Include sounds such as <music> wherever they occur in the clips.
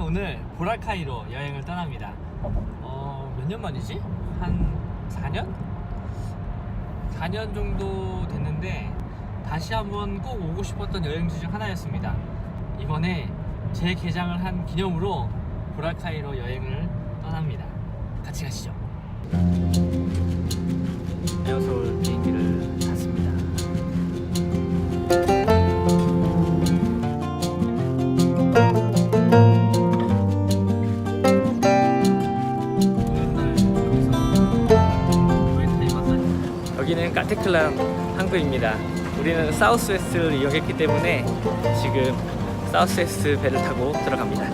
오늘 보라카이로 여행을 떠납니다. 어, 몇 년 만이지? 한 4년? 4년 정도 됐는데 다시 한번 꼭 오고 싶었던 여행지 중 하나였습니다. 이번에 제 개장을 한 기념으로 보라카이로 여행을 떠납니다. 같이 가시죠. 여기는 까테클람 항구입니다. 우리는 사우스웨스트를 이용했기 때문에 지금 사우스웨스트 배를 타고 들어갑니다.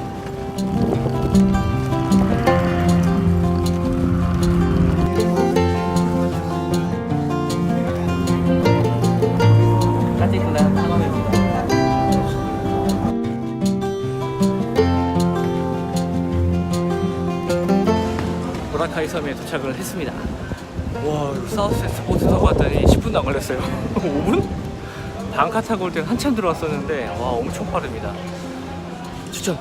보라카이 섬에 도착을 했습니다. 와, 사우스에서 보트 타고 왔더니 10분도 안 걸렸어요. <laughs> 5분? 방카 타고 올 때는 한참 들어왔었는데, 와, 엄청 빠릅니다. 추천!